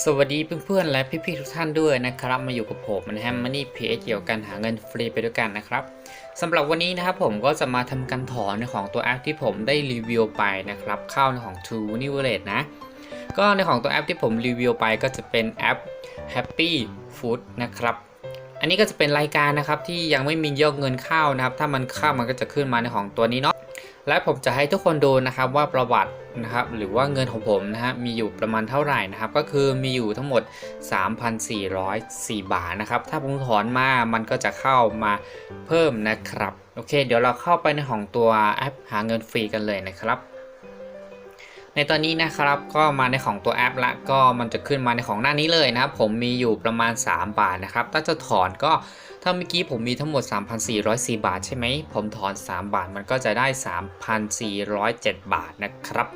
สวัสดีเพื่อนๆและพี่ๆทุกท่านด้วยนะครับ มาอยู่กับผมนะฮะมันนี่เพจเกี่ยวกับการหาเงินฟรีไปด้วยกันนะครับสำหรับวันนี้นะครับผมก็จะมาทำการถอนในของตัวแอปที่ผมได้รีวิวไปนะครับ เข้าในของ True n i w a l e t นะ ก็ในของตัวแอปที่ผมรีวิวไปก็จะเป็นแอป Happy Food นะครับอันนี้ก็จะเป็นรายการนะครับที่ยังไม่มียอดเงินเข้านะครับ ถ้ามันเข้ามันก็จะขึ้นมาในของตัวนี้เนาะ และผมจะให้ทุกคนดูนะครับว่าประวัตินะครับหรือว่าเงินของผมนะฮะมีอยู่ประมาณเท่าไหร่นะครับก็คือมีอยู่ทั้งหมด 3,404 บาทนะครับถ้าผมถอนมามันก็จะเข้ามาเพิ่มนะครับโอเค เดี๋ยวเราเข้าไปในของตัวแอปหาเงินฟรีกันเลยนะครับ ในตอนนี้นะครับก็มาในของตัวแอปละก็มันจะขึ้นมาในของหน้านี้เลยนะครับผมมีอยู่ประมาณ 3 บาทนะครับ ถ้าจะถอนก็ถ้าเมื่อกี้ผมมีทั้งหมด 3,404 บาทใช่ไหมผมถอน 3 บาทมันก็จะได้ 3,407 บาทนะครับ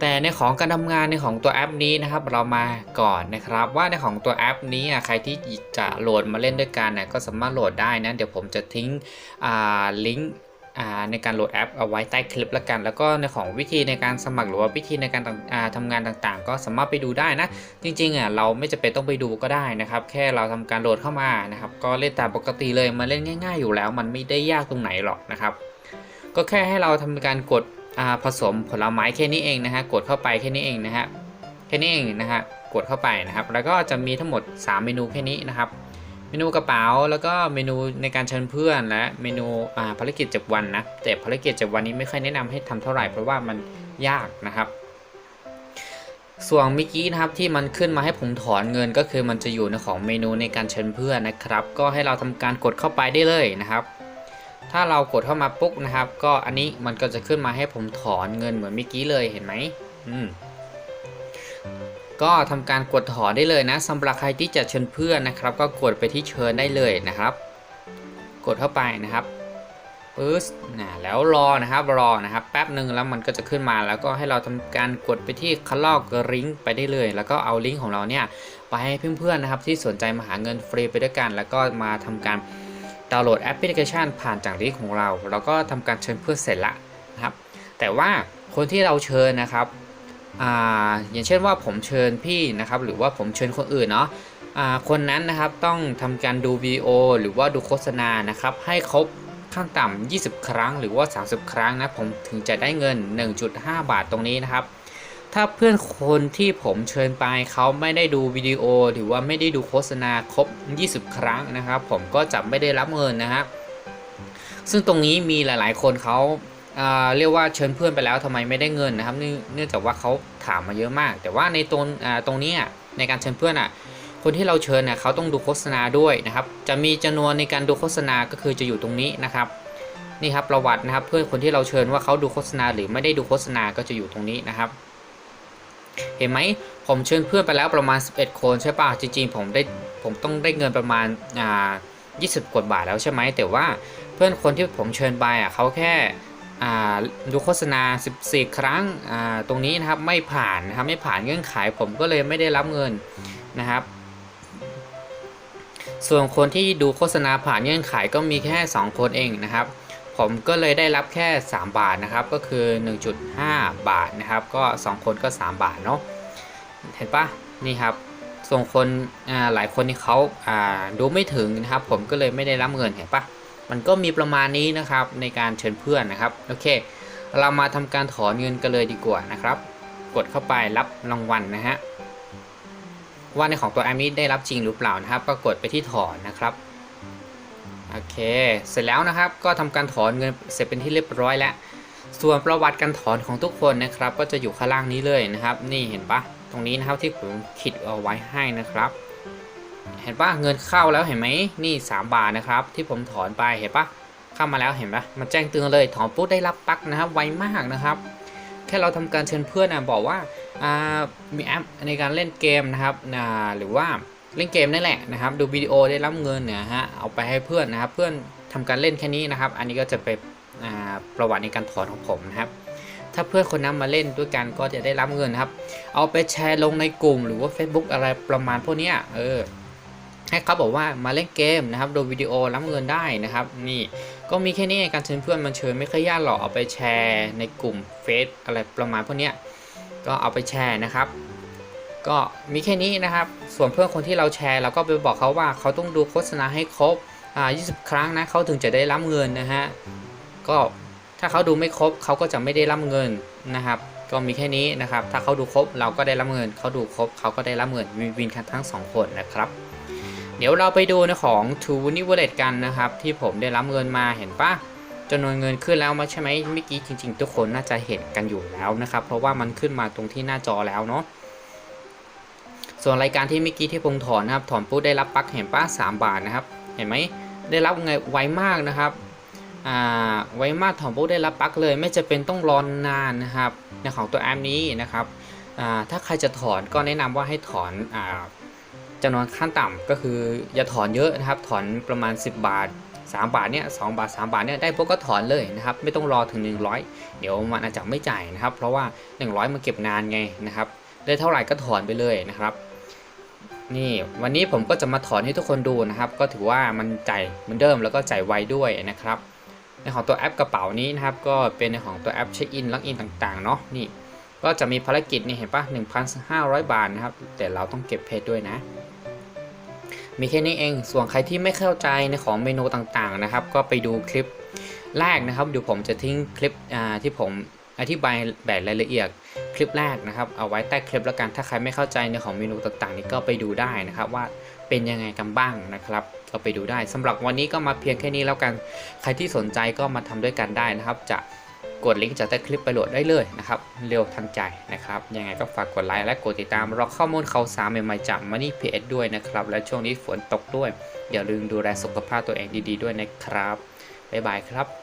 แต่ในของการทำงานในของตัวแอปนี้นะครับเรามาก่อนนะครับ ว่าในของตัวแอปนี้อะใครที่จะโหลดมาเล่นด้วยกันนี่ยก็สามารถโหลดได้นะเดี๋ยวผมจะทิ้งลิงก์ ในการโหลดแอปเอาไว้ใต้คลิปแล้วกัน แล้วก็ในของวิธีในการสมัครหรือว่าวิธีในการทำงานต่างๆ ก็สามารถไปดูได้นะ จริงๆอะเราไม่จำเป็นต้องไปดูก็ได้นะครับ แค่เราทำการโหลดเข้ามานะครับ ก็เล่นตามปกติเลยมาเล่นง่าย ๆ อยู่แล้ว มันไม่ได้ยากตรงไหนหรอกนะครับ ก็แค่ให้เราทำการกดผสมผลไม้แค่นี้เองนะฮะกดเข้าไปแค่นี้เองนะฮะแค่นี้เองนะฮะกดเข้าไปนะครับ แล้วก็จะมีทั้งหมด 3 เมนูแค่นี้นะครับ เมนูกระเป๋าแล้วก็เมนูในการเชิญเพื่อนและเมนูภารกิจจับวันนะแต่ภารกิจจับวันนี้ไม่ค่อยแนะนำให้ทำเท่าไหร่เพราะว่ามันยากนะครับ ส่วนเมื่อกี้นะครับที่มันขึ้นมาให้ผมถอนเงินก็คือมันจะอยู่ในของเมนูในการเชิญเพื่อนนะครับ ก็ให้เราทำการกดเข้าไปได้เลยนะครับ ถ้าเรากดเข้ามาปุ๊บนะครับ ก็อันนี้มันก็จะขึ้นมาให้ผมถอนเงินเหมือนเมื่อกี้เลยเห็นไหมอืม ก็ทำการกดถอนได้เลยนะสำหรับใครที่จะเชิญเพื่อนนะครับ ก็กดไปที่เชิญได้เลยนะครับ กดเข้าไปนะครับปึ๊บนะแล้วรอนะครับรอนะครับแป๊บหนึ่งแล้วมันก็จะขึ้นมาแล้วก็ให้เราทำการกดไปที่คัลลอกลิงก์ไปได้เลย แล้วก็เอาลิงก์ของเราเนี่ยไปให้เพื่อนๆนะครับ ที่สนใจมาหาเงินฟรีไปด้วยกัน แล้วก็มาทำการดาวน์โหลดแอปพลิเคชัน ผ่านจากลิงก์ของเรา แล้วก็ทำการเชิญเพื่อนเสร็จละนะครับ แต่ว่าคนที่เราเชิญนะครับ อ่าอย่างเช่นว่าผมเชิญพี่นะครับ หรือว่าผมเชิญคนอื่นเนาะคนนั้นนะครับต้องทำการดูวิดีโอหรือว่าดูโฆษณานะครับ ให้ครบขั้นต่ำ20 ครั้งหรือว่า 30 ครั้งนะผมถึงจะได้เงิน 1.5 บาทตรงนี้นะครับ ถ้าเพื่อนคนที่ผมเชิญไปเขาไม่ได้ดูวิดีโอ หรือว่าไม่ได้ดูโฆษณาครบ 20 ครั้งนะครับ ผมก็จะไม่ได้รับเงินนะครับซึ่งตรงนี้มีหลาย ๆ คนเขา เรียกว่าเชิญเพื่อนไปแล้วทำไมไม่ได้เงินนะครับ เนื่องจากว่าเขาถามมาเยอะมาก แต่ว่าในตรงตรงนี้ในการเชิญเพื่อนอะคนที่เราเชิญเน่ยเขาต้องดูโฆษณาด้วยนะครับ จะมีจำนวนในการดูโฆษณาก็คือจะอยู่ตรงนี้นะครับนี่ครับประวัตินะครับ เพื่อนคนที่เราเชิญว่าเขาดูโฆษณาหรือไม่ได้ดูโฆษณาก็จะอยู่ตรงนี้นะครับ เห็นไหมผมเชิญเพื่อนไปแล้วประมาณ 11 คนใช่ป่ะจริงๆ ผมได้ผมต้องได้เงินประมาณอ่า20 กว่าบาทแล้วใช่ไหมแต่ว่าเพื่อนคนที่ผมเชิญไปอะเขาแค่ ดูโฆษณา 14 ครั้งตรงนี้นะครับไม่ผ่านนะครับไม่ผ่านเงื่อนไขผมก็เลยไม่ได้รับเงินนะครับ ส่วนคนที่ดูโฆษณาผ่านเงื่อนไขก็มีแค่ 2 คนเองนะครับ ผมก็เลยได้รับแค่ 3 บาทนะครับก็คือ 1.5 บาทนะครับ ก็ 2 คนก็ 3 บาทเนาะเห็นปะนี่ครับส่วนคนหลายคนที่เขาดูไม่ถึงนะครับ ผมก็เลยไม่ได้รับเงินเห็นปะ มันก็มีประมาณนี้นะครับในการเชิญเพื่อนนะครับโอเค เรามาทำการถอนเงินกันเลยดีกว่านะครับ กดเข้าไปรับรางวัลนะฮะว่าในของตัวแอมนี้ได้รับจริงหรือเปล่านะครับ ก็กดไปที่ถอนนะครับโอเค เสร็จแล้วนะครับก็ทำการถอนเงินเสร็จเป็นที่เรียบร้อยแล้ว ส่วนประวัติการถอนของทุกคนนะครับ ก็จะอยู่ข้างล่างนี้เลยนะครับ นี่เห็นปะตรงนี้นะครับที่ผมคิดเอาไว้ให้นะครับ เห็นปะเงินเข้าแล้วเห็นไหมนี่ 3 บาทนะครับ ที่ผมถอนไปเห็นปะเข้ามาแล้วเห็นปะมันแจ้งเตือนเลยถอนปุ๊บได้รับปักนะครับ ไวมากนะครับ แค่เราทำการเชิญเพื่อนนะบอกว่ามีแอปในการเล่นเกมนะครับหรือว่าเล่นเกมนั่นแหละนะครับ ดูวิดีโอได้รับเงินเนี่ยฮะเอาไปให้เพื่อนนะครับ เพื่อนทำการเล่นแค่นี้นะครับ อันนี้ก็จะเป็นประวัติในการถอนของผมนะครับ ถ้าเพื่อนคนนั้นมาเล่นด้วยกันก็จะได้รับเงินครับ เอาไปแชร์ลงในกลุ่มหรือว่า Facebook อะไรประมาณพวกนี้เออ ให้เขาบอกว่ามาเล่นเกมนะครับ ดูวิดีโอรับเงินได้นะครับ นี่ก็มีแค่นี้การเชิญเพื่อนมันเชิญไม่ค่อยยากหรอกเอาไปแชร์ในกลุ่มเฟซอะไรประมาณพวกนี้ก็เอาไปแชร์นะครับ ก็มีแค่นี้นะครับ ส่วนเพื่อนคนที่เราแชร์เราก็ไปบอกเขาว่าเขาต้องดูโฆษณาให้ครบอ่า20 ครั้งนะเขาถึงจะได้รับเงินนะฮะก็ถ้าเขาดูไม่ครบเขาก็จะไม่ได้รับเงินนะครับ ก็มีแค่นี้นะครับ ถ้าเขาดูครบเราก็ได้รับเงิน เขาดูครบเขาก็ได้รับเงินวินวินกันทั้งสองคนนะครับ เดี๋ยวเราไปดูในของ t ูนิวเลตกันนะครับ ที่ผมได้รับเงินมาเห็นปะจำนวนเงินขึ้นแล้วมาใช่ไหมเมื่อกี้จริง ๆ ทุกคนน่าจะเห็นกันอยู่แล้วนะครับ เพราะว่ามันขึ้นมาตรงที่หน้าจอแล้วเนาะส่วนรายการที่เมื่อกี้ที่ผมถอนนะครับ ถอนปุ๊บได้รับปักเห็นปะสามบาทนะครับ เห็นไหมได้รับไงไวมากนะครับอ่าไวมากถอนปุ๊บได้รับปักเลย ไม่จะเป็นต้องรอนนานนะครับในของตัวแอปนี้นะครับอ่าถ้าใครจะถอนก็แนะนำว่าให้ถอนอ่า จำนวนขั้นต่ำก็คืออย่าถอนเยอะนะครับ ถอนประมาณ 10 บาท 3 บาทเนี่ยสบาท 3 บาทเนี่ยได้ปุ๊บก็ถอนเลยนะครับ ไม่ต้องรอถึง 100 เดี๋ยวมันอาจจะไม่จ่ายนะครับ เพราะว่า 100มันเก็บนานไงนะครับ ได้เท่าไหร่ก็ถอนไปเลยนะครับนี่วันนี้ผมก็จะมาถอนให้ทุกคนดูนะครับ ก็ถือว่ามันจ่ายเหมือนเดิมแล้วก็จ่ายไวด้วยนะครับ ในของตัวแอปกระเป๋านี้นะครับ ก็เป็นในของตัวแอปเช็คอินล็อกอินต่างๆเนาะนี่ก็จะมีภารกิจนี่เห็นปะ1,500 บาทนะครับ แต่เราต้องเก็บเพชรด้วยนะ มีแค่นี้เอง ส่วนใครที่ไม่เข้าใจในของเมนูต่างๆนะครับ ก็ไปดูคลิปแรกนะครับเดี๋ยวผมจะทิ้งคลิปที่ผมอธิบายแบบรายละเอียดคลิปแรกนะครับ เอาไว้ใต้คลิปแล้วกัน ถ้าใครไม่เข้าใจในของเมนูต่างๆ นี่ก็ไปดูได้นะครับ ว่าเป็นยังไงกันบ้างนะครับก็ไปดูได้สำหรับวันนี้ก็มาเพียงแค่นี้แล้วกัน ใครที่สนใจก็มาทำด้วยกันได้นะครับ จะ กดลิงก์จากใต้คลิปไปโหลดได้เลยนะครับ เร็วทันใจนะครับ ยังไงก็ฝากกดไลค์และกดติดตามรอข้อมูลข่าวสารใหม่ๆจาก Money PS ด้วยนะครับ และช่วงนี้ฝนตกด้วย อย่าลืมดูแลสุขภาพตัวเองดีๆด้วยนะครับบ๊ายบายครับ